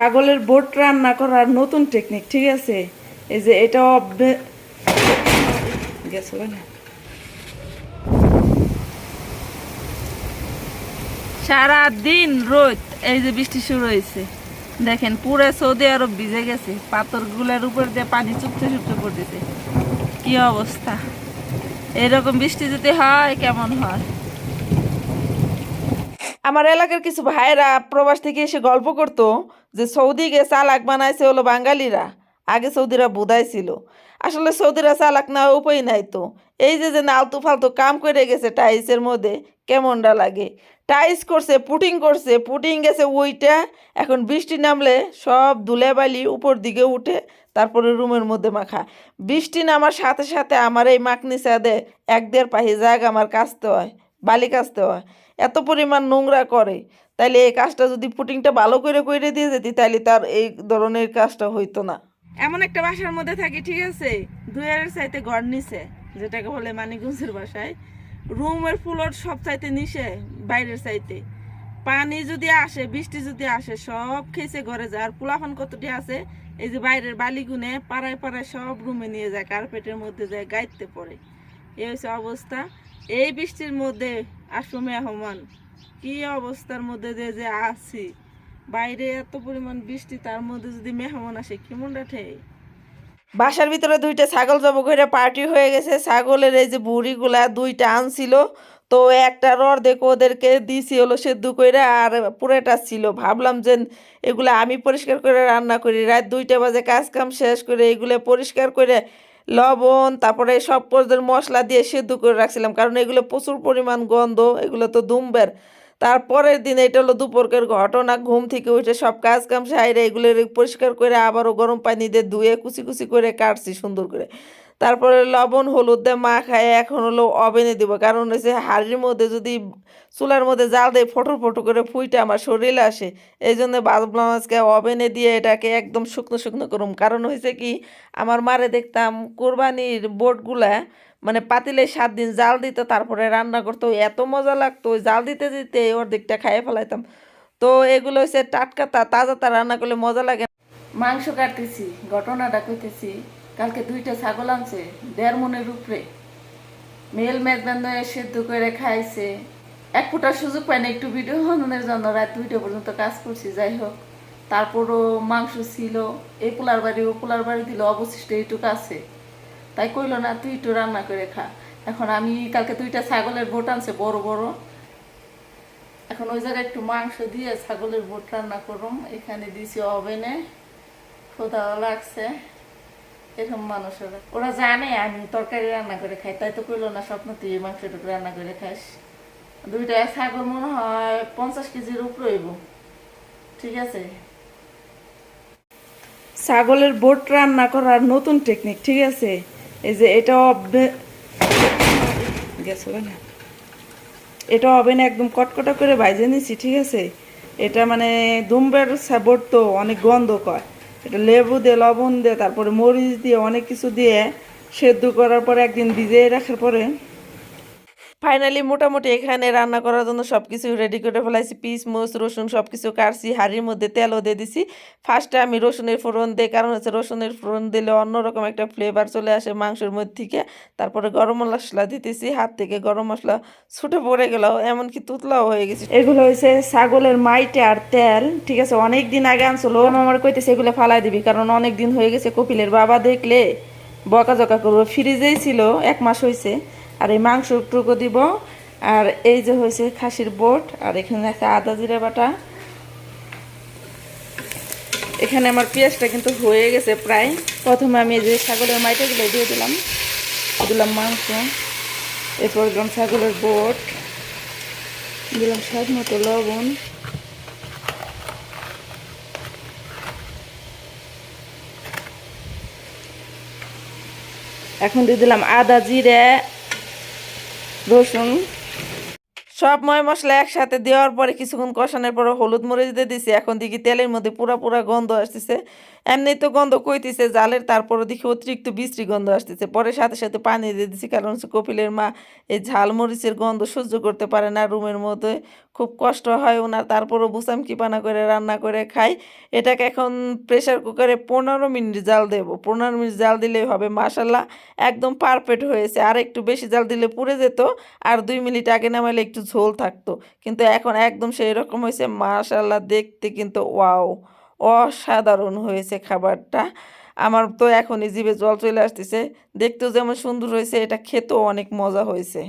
ছাগলের বোট রান্না করার নতুন টেকনিক ঠিক আছে? এই যে এটা অভ্যে- গেছে না। সারা দিন রোদ, এই যে বৃষ্টি শুরু হয়েছে। দেখেন, পুরো সৌদি আরব ভিজে গেছে। পাথরগুলোর উপর দিয়ে পানি চুপতে চুপতে পড়তেছে। কি অবস্থা? এরকম বৃষ্টি যদি হয়, কেমন হয়? আমার এলাকার কিছু ভাইরা প্রবাস থেকে এসে গল্প করতো যে সৌদি গে চালাক বানাইছে হলো বাঙালিরা, আগে সৌদিরা বুধাই ছিল আসলে সৌদিরা চালাক না উপায় নাই তো। এই যে যে নালতু ফালতু কাম করে গেছে টাইলসের মধ্যে কেমনটা লাগে? টাইলস করছে, পুটিং করছে, পুটিং গেছে ওইটা এখন বৃষ্টি নামলে সব ধুলেবালি উপর দিকে উঠে তারপরে রুমের মধ্যে মাখা। বৃষ্টি নামার সাথে সাথে আমার এই মাকনি সাদে এক দেড় পাহি জায়গা আমার কাচতে হয়, বালি কাচতে হয়। এত পরিমাণ নোংরা করে। তাইলে এই কাজটা যদি পুটিংটা ভালো করে করে দিয়ে যেতি, তাইলে তার এই ধরনের কাজটা হইতো না। এমন একটা বাসার মধ্যে থাকি, ঠিক আছে? দুয়ারের চাইতে ঘর নিচে, যেটাকে বলে মানিকগঞ্জের বাসায়। রুমের ফ্লোর সব চাইতে নিচে, বাইরের চাইতে। পানি যদি আসে, বৃষ্টি যদি আসে, সব খেয়েছে ঘরে যায় আর পোলাফান কতটি আছে? এই যে বাইরের বালিগুনে পাড়ায় পাড়ায় সব রুমে নিয়ে যায়, কার্পেটের মধ্যে যায়, গাইতে পড়ে। এই হচ্ছে অবস্থা। এই বৃষ্টির মধ্যে আসো মেহমান কি অবস্থার মধ্যে দিয়ে যে আছি? বাইরে এত পরিমাণ বৃষ্টি, তার মধ্যে যদি মেহমান আসে কেমনটা ঠেই বাসার ভিতরে দুইটা ছাগল জব করে পার্টি হয়ে গেছে। ছাগলের এই যে বুড়িগুলা দুইটা আনছিল, তো একটা অর্ধেক ওদেরকে দিছি হলো সেদ্ধ করে আর পুরোটা ছিল। ভাবলাম যে এগুলো আমি পরিষ্কার করে রান্না করি। রাত দুইটা বাজে কাজ কাম শেষ করে এগুলো পরিষ্কার করে লবণ, তারপরে সব পদের মশলা দিয়ে সেদ্ধ করে রাখছিলাম, কারণ এগুলো প্রচুর পরিমাণ গন্ধ, এগুলো তো দুমবের তারপরের দিন এটা হলো দুপুরকের ঘটনা, ঘুম থেকে উঠে সব কাজ কাম সাইরে এগুলো পরিষ্কার করে আবারও গরম পানি দিয়ে ধুয়ে কুচি কুচি করে কাটছি সুন্দর করে। তারপরে লবণ, হলুদ দিয়ে মা খায় এখন হলো ওভেনে দিব। কারণ হচ্ছে হাড়ির মধ্যে যদি চুলার মধ্যে জাল দেয় ফটো ফটো করে ফুইটা আমার শরীরে আসে, এই জন্য ভাবলাম আজকে ওভেনে দিয়ে এটাকে একদম শুকনো শুকনো করুম। কারণ হয়েছে কি, আমার মারে দেখতাম কোরবানির বোটগুলা মানে পাতিলে সাত দিন জাল দিত, তারপরে রান্না করতো, এত মজা লাগতো জাল দিতে দিতে ওর দিকটা খাইয়ে ফেলাইতাম। তো এগুলো হচ্ছে টাটকা তাজা তা রান্না করলে মজা লাগে মাংস কাটতেছি, ঘটনাটা কইতেছি কালকে দুইটা ছাগল আনছে, দেড় মনের উপরে। মেল মেজবান সেদ্ধ করে খাইছে। এক ফুটার সুযোগ পাই না একটু ভিডিও বানানোর জন্য, রাত দুইটা পর্যন্ত কাজ করছি, যাই হোক। তারপরও মাংস ছিল, এই পোলার বাড়ি, ও পোলার বাড়ি দিল অবশিষ্ট এইটুকু আছে। তাই কইলো, না, তুই একটু রান্না করে খা। এখন আমি কালকে দুইটা ছাগলের বোট আনছে, বড় বড়। এখন ওই জায়গায় একটু মাংস দিয়ে ছাগলের বোট রান্না করুম। এখানে দিছি ওভেনে খোদা লাগছে। এরকম মানুষের ওরা জানে আমি তরকারি রান্না করে খাই, তাই তো কইলো না স্বপ্ন তুই এই মাংসটুকু রান্না করে খাস। দুইটা ছাগল মনে হয় পঞ্চাশ কেজির উপরে হইব। ঠিক আছে? ছাগলের বোট রান্না করার নতুন টেকনিক ঠিক আছে? এই যে এটা গেছে না। এটা ওভেনে একদম কটকটা করে ভাইজে নিছি, ঠিক আছে? এটা মানে দুম্বের বোট তো অনেক গন্ধ কয়। এটা লেবু দিয়ে, লবণ দিয়ে, তারপরে মরিচ দিয়ে, অনেক কিছু দিয়ে সেদ্ধ করার পরে একদিন ভিজিয়ে রাখার পরে ফাইনালি মোটামুটি এখানে রান্না করার জন্য সব কিছু রেডি করে ফেলাইছি। পিস, মোচ, রসুন সব কিছু কাটছি, হাঁড়ির মধ্যে তেলও দিয়ে দিছি। ফার্স্টে আমি রসুনের ফোড়ন দিই, কারণ হচ্ছে রসুনের ফোড়ন দিলে অন্যরকম একটা ফ্লেভার চলে আসে মাংসের মধ্যে থেকে। তারপরে গরম মশলা দিতেছি, হাত থেকে গরম মশলা ছুটে পড়ে গেল এমনকি তুতলাও হয়ে গেছে। এগুলো হয়েছে ছাগলের মাইটে আর তেল, ঠিক আছে? অনেক দিন আগে আনছিল আমার কইতেছে এগুলো ফালাই দিবি, কারণ অনেক দিন হয়ে গেছে কপিলের বাবা দেখলে বকা জকা করব ফ্রিজেই ছিল, এক মাস হয়েছে আর এই মাংস টুকু দিব। আর এই যে হয়েছে খাসির বোট, আর এখানে আছে আদা জিরা বাটা। এখানে আমার পেঁয়াজটা কিন্তু হয়ে গেছে প্রায়। প্রথমে আমি যে ছাগলের মাইটাগুলো দিয়ে দিলাম। দিলাম মাংস। এরপর দিলাম ছাগলের বোট। দিলাম স্বাদ মতো লবণ। এখন দিয়ে দিলাম আদা জিরে রসুন সব ময় মশলা একসাথে দেওয়ার পরে কিছুক্ষণ কষানোর পরে হলুদ মরিচ দিয়ে দিছি। এখন দেখি তেলের মধ্যে পুরা পুরা গন্ধ আসতেছে। এমনি তো গন্ধ কইতেছে, জালের তারপরে দেখি অতিরিক্ত বিশ্রী গন্ধ আসতেছে। পরে সাথে সাথে পানি দিয়ে দিছি, কারণ হচ্ছে কপিলের মা এই ঝাল মরিচের গন্ধ সহ্য করতে পারে না রুমের মধ্যে। খুব কষ্ট হয় ওনার, তারপরও বুসাম কিপানা করে রান্না করে খাই। এটাকে এখন প্রেসার কুকারে পনেরো মিনিট জাল দেবো। পনেরো মিনিট জাল দিলেই হবে মাসাল্লাহ একদম পারফেক্ট হয়েছে। আর একটু বেশি জাল দিলে পুড়ে যেত, আর দুই মিনিট আগে নামাইলে একটু ঝোল থাকতো। কিন্তু এখন একদম সেই রকম হয়েছে, মাশাল্লাহ দেখতে কিন্তু ওয়াও, অসাধারণ হয়েছে খাবারটা। আমার তো এখনই জিভে জল চলে আসতেছে, দেখতেও যেমন সুন্দর হয়েছে, এটা খেতেও অনেক মজা হয়েছে।